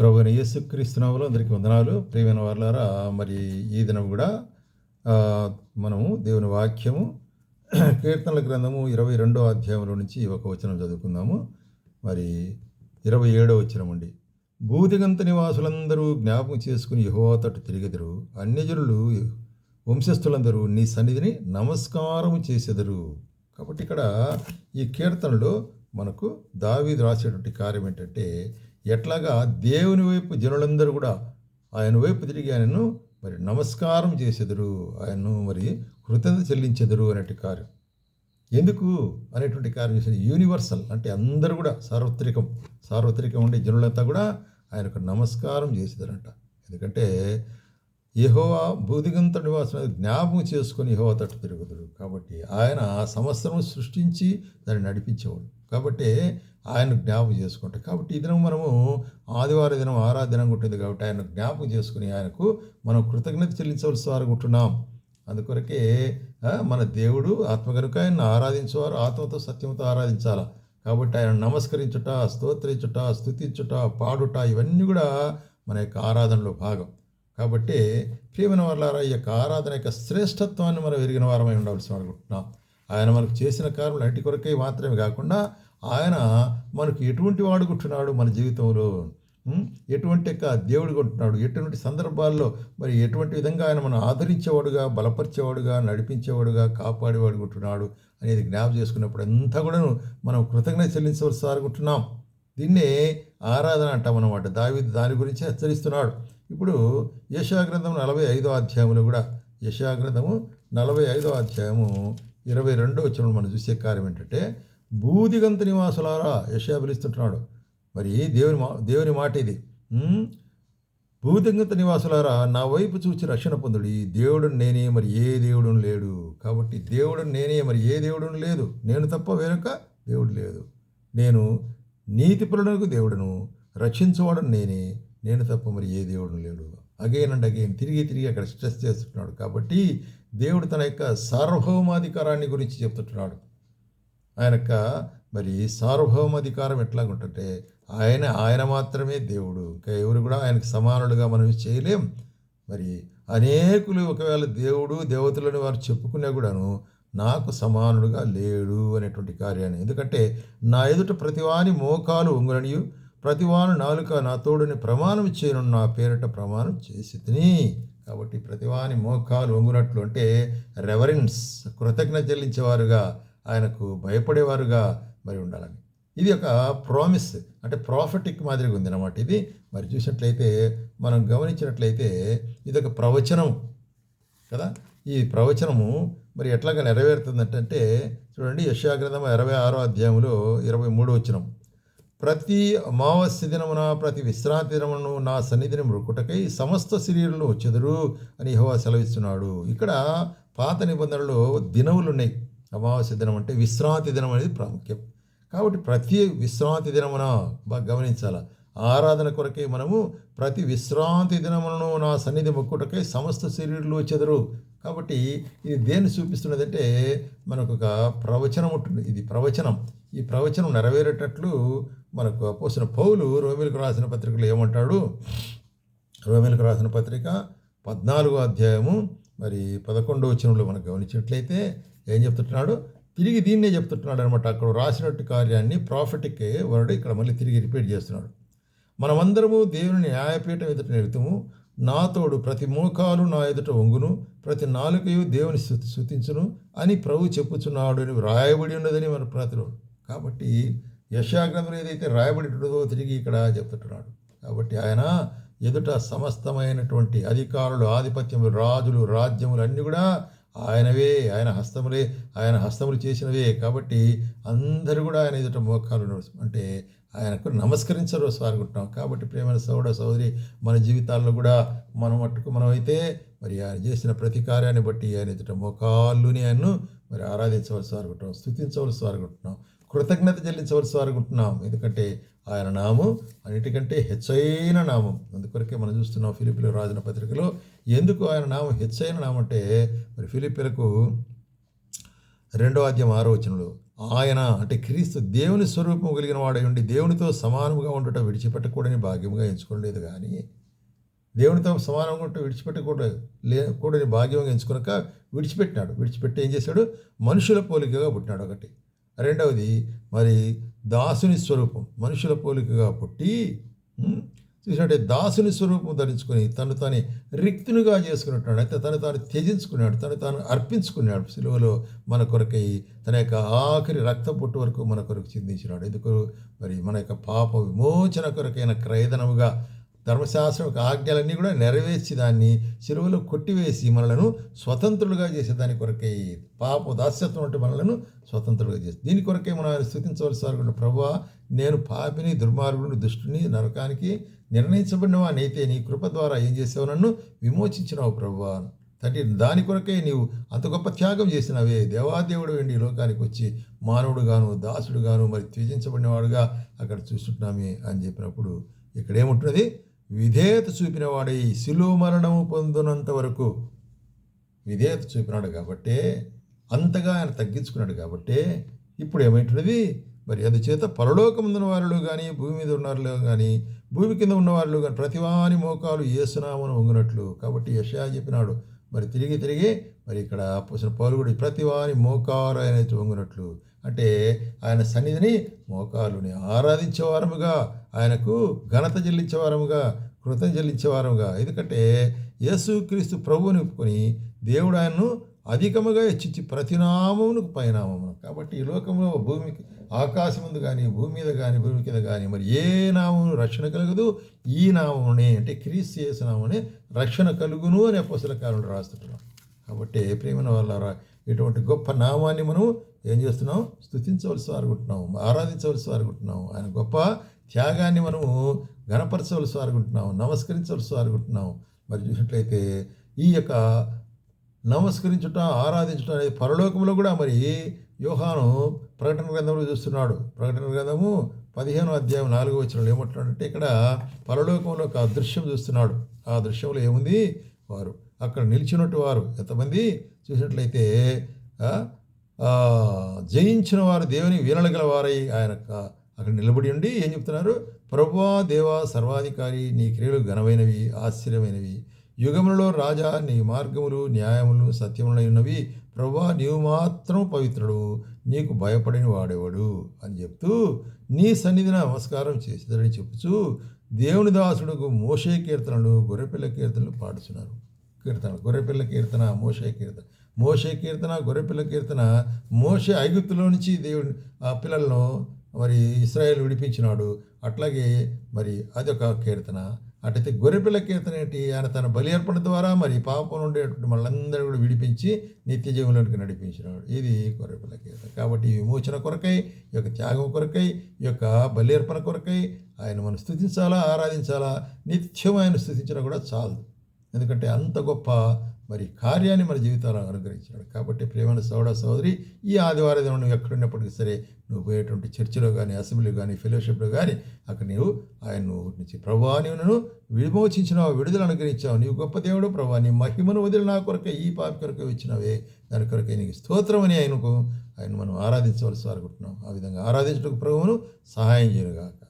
ప్రభు యేసుక్రీస్తునాములు అందరికీ వందనాలు. ప్రియమైన వాళ్ళారా మరి ఈ దినం కూడా మనము దేవుని వాక్యము కీర్తనల గ్రంథము ఇరవై రెండో అధ్యాయంలో నుంచి ఒక వచనం చదువుకుందాము. మరి ఇరవై ఏడో వచనం అండి. భూదిగంత నివాసులందరూ జ్ఞాపకం చేసుకుని యుహోతట్టు తిరిగెదరు. అన్యజనులు వంశస్థులందరూ నీ సన్నిధిని నమస్కారం చేసెదరు. కాబట్టి ఇక్కడ ఈ కీర్తనలో మనకు దావీదు రాసేటువంటి కార్యం ఏంటంటే ఎట్లాగా దేవుని వైపు జనులందరూ కూడా ఆయన వైపు తిరిగి ఆయనను మరి నమస్కారం చేసెదరు ఆయన్ను మరి కృతజ్ఞత చెల్లించెదరు అనేటి కార్యం. ఎందుకు అనేటువంటి కార్యం చేసిన యూనివర్సల్ అంటే అందరూ కూడా సార్వత్రికం సార్వత్రికం ఉండే జనులంతా కూడా ఆయనకు నమస్కారం చేసేదారంట. ఎందుకంటే యహోవా భూదిగంత నివాసం జ్ఞాపకం చేసుకొని యహోవా తట్టు తిరుగుతాడు కాబట్టి ఆయన సంవత్సరం సృష్టించి దాన్ని నడిపించేవాడు. కాబట్టి ఆయన జ్ఞాపకం చేసుకుంటాం కాబట్టి ఈ దినం మనము ఆదివారం దినం ఆరాధన ఉంటుంది కాబట్టి ఆయన జ్ఞాపకం చేసుకుని ఆయనకు మనం కృతజ్ఞత చెల్లించవలసి వారుకుంటున్నాం అందుకొరకే మన దేవుడు ఆత్మ కనుక ఆయన ఆరాధించేవారు ఆత్మతో సత్యంతో ఆరాధించాలి? కాబట్టి ఆయన నమస్కరించుట స్తోత్రించుట స్థుతించుట పాడుట ఇవన్నీ కూడా మన యొక్క ఆరాధనలో భాగం. కాబట్టి ప్రియమైన వాళ్ళారా ఈ యొక్క ఆరాధన యొక్క శ్రేష్టత్వాన్ని మనం ఎరిగిన వారమై ఉండవలసి అనుకుంటున్నాం ఆయన మనకు చేసిన కార్యములు అట్టి కొరకై మాత్రమే కాకుండా ఆయన మనకు ఎటువంటి వాడుకుంటున్నాడు మన జీవితంలో? ఎటువంటి యొక్క దేవుడు కొంటున్నాడు ఎటువంటి సందర్భాల్లో మరి ఎటువంటి విధంగా ఆయన మనం ఆదరించేవాడుగా బలపరిచేవాడుగా నడిపించేవాడుగా కాపాడేవాడు కొంటున్నాడు అనేది జ్ఞాపం చేసుకున్నప్పుడు అంతా కూడా మనం కృతజ్ఞత చెల్లించవలసి అనుకుంటున్నాం దీన్నే ఆరాధన అంటాం అన్నమాట. దావి దాని గురించి హెచ్చరిస్తున్నాడు. ఇప్పుడు యశాగ్రంథం నలభై ఐదో అధ్యాయంలో కూడా యశాగ్రంథము నలభై ఐదో అధ్యాయము ఇరవై రెండో వచ్చిన మనం చూసే కార్యం ఏంటంటే బూదిగంత నివాసులారా యశా పిలుస్తుంటున్నాడు మరి దేవుని మా దేవుని మాట ఇది. భూదిగంత నివాసులారా నా వైపు చూచి రక్షణ పొందుడి. దేవుడు నేనే మరి ఏ దేవుడు లేడు. కాబట్టి దేవుడు నేనే మరి ఏ దేవుడు లేదు. నేను తప్ప వేరొక దేవుడు లేదు. నేను నీతిపరులకు దేవుడును. రక్షించేవాడు నేనే. నేను తప్ప మరి ఏ దేవుడు లేడు. అగైన్ అండ్ అగైన్ తిరిగి తిరిగి అక్కడ స్ట్రెస్ చేస్తున్నాడు కాబట్టి దేవుడు తన యొక్క సార్వభౌమాధికారాన్ని గురించి చెప్తుంటున్నాడు. ఆయన యొక్క మరి సార్వభౌమాధికారం ఎట్లాగుంటుంటే ఆయన ఆయన మాత్రమే దేవుడు. ఇంకా ఎవరు కూడా ఆయనకు సమానులుగా మనం చేయలేం. మరి అనేకులు ఒకవేళ దేవుడు దేవతలని వారు చెప్పుకున్నా కూడాను నాకు సమానుడుగా లేడు అనేటువంటి కార్యాన్ని. ఎందుకంటే నా ఎదుట ప్రతివాని మోకాలు ఉంగులనియు ప్రతివాను నాలుక నా తోడుని ప్రమాణం చేయను నా పేరిట ప్రమాణం చేసి తిని. కాబట్టి ప్రతివాని మోకాలు వంగునట్లు అంటే రెవరెన్స్ కృతజ్ఞత చెల్లించేవారుగా ఆయనకు భయపడేవారుగా మరి ఉండాలని. ఇది ఒక ప్రామిస్ అంటే ప్రాఫిటిక్ మాదిరిగా ఉంది అన్నమాట ఇది. మరి చూసినట్లయితే మనం గమనించినట్లయితే ఇది ఒక ప్రవచనం కదా. ఈ ప్రవచనము మరి ఎట్లాగా నెరవేరుతుందంటే చూడండి యశాగ్రంథం ఇరవై ఆరో అధ్యాయంలో ఇరవై మూడో వచ్చినాం ప్రతి అమావాస్య దినమున ప్రతి విశ్రాంతి దినమును నా సన్నిధిని మృకుటకై సమస్త శరీరులు వచ్చెదరు అని యహోవా సెలవిస్తున్నాడు. ఇక్కడ పాత నిబంధనలో దినములు ఉన్నాయి అమావాస్య దినం అంటే విశ్రాంతి దినం అనేది ప్రాముఖ్యం. కాబట్టి ప్రతి విశ్రాంతి దినమున బాగా గమనించాలా. ఆరాధన కొరకే మనము ప్రతి విశ్రాంతి దినములను నా సన్నిధి మొక్కుటకై సమస్త శరీరులు చెదరు. కాబట్టి ఇది దేన్ని చూపిస్తున్నదంటే మనకు ఒక ప్రవచనం ఉంటుంది ఇది ప్రవచనం. ఈ ప్రవచనం నెరవేరేటట్లు మనకు పోసిన పౌలు రోమిలకు రాసిన పత్రికలు ఏమంటాడు? రోమిలకు రాసిన పత్రిక పద్నాలుగో అధ్యాయము మరి పదకొండో వచనంలో మనం గమనించినట్లయితే ఏం చెప్తుంటున్నాడు? తిరిగి దీన్నే చెప్తుంటున్నాడు అనమాట అక్కడ రాసినట్టు కార్యాన్ని ప్రాఫిట్కి వర్డ్ ఇక్కడ మళ్ళీ తిరిగి రిపీట్ చేస్తున్నాడు. మనమందరము దేవుని న్యాయపీఠం ఎదుట నిలుతుము. నా తోడు ప్రతి మోకాలు నా ఎదుట వంగును. ప్రతి నాలుకయు దేవుని స్థుతి స్థుతించును అని ప్రభు చెప్పుచున్నాడు అని వ్రాయబడి ఉన్నదని మన ప్రతిలో కాబట్టి యశాగ్రంథం ఏదైతే రాయబడి ఉంటుందో తిరిగి ఇక్కడ చెప్తుంటున్నాడు. కాబట్టి ఆయన ఎదుట సమస్తమైనటువంటి అధికారులు ఆధిపత్యములు రాజులు రాజ్యములు అన్నీ కూడా ఆయనవే ఆయన హస్తములే ఆయన హస్తములు చేసినవే. కాబట్టి అందరూ కూడా ఆయన ఎదుట మోకాలు అంటే ఆయనకు నమస్కరించరు అనుకుంటున్నాం కాబట్టి ప్రేమైన సోదర సోదరి మన జీవితాల్లో కూడా మనం మట్టుకు మనమైతే మరి ఆయన చేసిన ప్రతి కార్యాన్ని బట్టి ఆయన ఎదుట మోకాళ్ళుని ఆయన్ను మరి ఆరాధించవలసి అనుకుంటున్నాం స్థుతించవలసి వారుకుంటున్నాం కృతజ్ఞత చెల్లించవలసి అనుకుంటున్నాం ఎందుకంటే ఆయన నామం అన్నిటికంటే హెచ్చైన నామం. అందుకొరకే మనం చూస్తున్నాం ఫిలిపిలకు రాసిన పత్రికలో ఎందుకు ఆయన నామం హెచ్చైన నామం అంటే మరి ఫిలిపిలకు రెండో అధ్యాయం ఆరో వచనంలో ఆయన అంటే క్రీస్తు దేవుని స్వరూపం కలిగిన వాడై ఉండి దేవునితో సమానముగా ఉండటం విడిచిపెట్టకూడని భాగ్యముగా ఎంచుకోలేదు కానీ దేవునితో సమానంగా ఉంటూ విడిచిపెట్టకూడదు లే కూడని భాగ్యంగా ఎంచుకునక విడిచిపెట్టినాడు. విడిచిపెట్టి ఏం చేశాడు? మనుషుల పోలికగా పుట్టినాడు ఒకటి. రెండవది మరి దాసుని స్వరూపం మనుషుల పోలికగా పుట్టి చూసినట్టే దాసుని స్వరూపం ధరించుకొని తను తాను రిక్తునిగా చేసుకున్నట్టు అయితే తను తాను త్యజించుకున్నాడు తను తాను అర్పించుకున్నాడు సిలువలో మన కొరకై తన యొక్క ఆఖరి రక్త పొట్టు వరకు మన కొరకు చిందించినాడు. ఎందుకు? మరి మన యొక్క పాప విమోచన కొరకైన క్రయదనముగా ధర్మశాస్త్రం యొక్క ఆజ్ఞలన్నీ కూడా నెరవేర్చి దాన్ని చెరువులో కొట్టివేసి మనలను స్వతంత్రులుగా చేసే దాని కొరకే పాప దాస్యత్వం అంటే మనలను స్వతంత్రులుగా చేసి దీని కొరకే మనం స్థుతించవలసి వారు ప్రభా నేను పాపిని దుర్మార్గుని దుష్టుని నరకానికి నిర్ణయించబడినవానైతే నీ కృప ద్వారా ఏం చేసావు నన్ను? విమోచించినావు ప్రభా. తండ్రి దాని కొరకే నీవు అంత గొప్ప త్యాగం చేసినవే. దేవాదేవుడు వెండి లోకానికి వచ్చి మానవుడుగాను దాసుడుగాను మరి త్యజించబడినవాడుగా అక్కడ చూస్తుంటున్నామే అని చెప్పినప్పుడు ఇక్కడ ఏముంటున్నది? విధేయత చూపిన ఈ శిలువ మరణము పొందినంత వరకు విధేయత చూపినాడు కాబట్టే అంతగా ఆయన తగ్గించుకున్నాడు కాబట్టే ఇప్పుడు ఏమైంటున్నది మరి అందుచేత ఉన్న వారిలో కానీ భూమి మీద ఉన్న కానీ భూమి కింద ఉన్న వారిలో కానీ ప్రతివాని మోకాలు ఏసునామను వంగునట్లు. కాబట్టి యషయా చెప్పినాడు మరి తిరిగి తిరిగి మరి ఇక్కడ పోసిన పౌరుడు ప్రతివాని మోకాలు అనేది వంగునట్లు. అంటే ఆయన సన్నిధిని మోకాలుని ఆరాధించేవారముగా ఆయనకు ఘనత చెల్లించేవారముగా కృతం చెల్లించేవారముగా ఎందుకంటే యేసుక్రీస్తు ప్రభువుని ఒప్పుకొని దేవుడు ఆయన్ను అధికముగా హెచ్చించి ప్రతినామమునకు పైనామమును. కాబట్టి ఈ లోకంలో భూమికి ఆకాశం ముందు కానీ భూమి మీద కానీ భూమి కింద కానీ మరి ఏ నామమును రక్షణ కలగదు? ఈ నామమునే అంటే క్రీస్తు చేసిన నామనే రక్షణ కలుగును అని అపోసల కాలంలో రాస్తుంటున్నాం కాబట్టి ప్రేమైన వాళ్ళారా ఇటువంటి గొప్ప నామాన్ని మనం ఏం చేస్తున్నాం? స్థుతించవలసి వారుకుంటున్నాం. ఆరాధించవలసి వారుకుంటున్నాం. ఆయన గొప్ప త్యాగాన్ని మనము గణపరచవలసి వారుకుంటున్నాం. నమస్కరించవలసి వారుకుంటున్నాం. మరి చూసినట్లయితే ఈ యొక్క నమస్కరించుట ఆరాధించడం అనేది పరలోకంలో కూడా మరి యోహాను ప్రకటన గ్రంథంలో చూస్తున్నాడు. ప్రకటన గ్రంథము పదిహేను అధ్యాయం నాలుగో వచ్చిన ఏమంటున్నాడంటే ఇక్కడ పరలోకంలో ఒక దృశ్యం చూస్తున్నాడు. ఆ దృశ్యంలో ఏముంది? వారు అక్కడ నిలిచినట్టు వారు ఎంతమంది? చూసినట్లయితే జయించిన వారు దేవుని వీరలగల వారై ఆయన అక్కడ నిలబడి ఉండి ఏం చెప్తున్నారు? ప్రభువా దేవా సర్వాధికారి నీ క్రియలు ఘనమైనవి ఆశ్చర్యమైనవి. యుగములలో రాజా నీ మార్గములు న్యాయములు సత్యములై ఉన్నవి. ప్రభా నీవు మాత్రం పవిత్రుడు. నీకు భయపడిన వాడేవాడు? అని చెప్తూ నీ సన్నిధిన నమస్కారం చేసేదని చెప్పుచు దేవుని దాసుడుకు మోషే కీర్తనలు గొర్రెపిల్ల కీర్తనలు పాడుచున్నారు. కీర్తన గొర్రెపిల్ల కీర్తన మోషే కీర్తన. మోషే కీర్తన గొర్రెపిల్ల కీర్తన మోషే ఐగుప్తులో నుంచి దేవుని ఆ పిల్లలను మరి ఇస్రాయేల్ విడిపించినాడు. అట్లాగే మరి అదొక కీర్తన. అటైతే గొర్రెపిల్ల కీర్తన ఏంటి? ఆయన తన బలి అర్పణ ద్వారా మరి పాపం ఉండేటువంటి మనందరూ కూడా విడిపించి నిత్య జీవంలోనికి నడిపించినాడు. ఇది గొర్రెపిల్ల కీర్తన. కాబట్టి విమోచన కొరకై ఈ యొక్క త్యాగం కొరకై ఈ యొక్క బలి అర్పణ కొరకై ఆయన మనం స్థుతించాలా ఆరాధించాలా? నిత్యం ఆయన స్థుతించడం కూడా చాలదు. ఎందుకంటే అంత గొప్ప మరి కార్యాన్ని మన జీవితాలను అనుగ్రహించాడు కాబట్టి ప్రేమైన సోదర సోదరి ఈ ఆదివారం నువ్వు ఎక్కడున్నప్పటికీ సరే నువ్వు పోయేటువంటి చర్చిలో కానీ అసెంబ్లీలో కానీ ఫెలోషిప్లో కానీ అక్కడ నీవు ఆయన నుంచి ప్రభా నీవు నన్ను విమోచించినావు విడుదల అనుగ్రహించావు. నీవు గొప్ప దేవుడు ప్రభా నీ మహిమను వదిలి నా కొరకే ఈ పాపి కొరకే ఇచ్చినావే దాని కొరకే నీకు స్తోత్రం అని ఆయనకు ఆయన మనం ఆరాధించవలసి అనుకుంటున్నాం ఆ విధంగా ఆరాధించడానికి ప్రభువును సహాయం చేయనుగాక.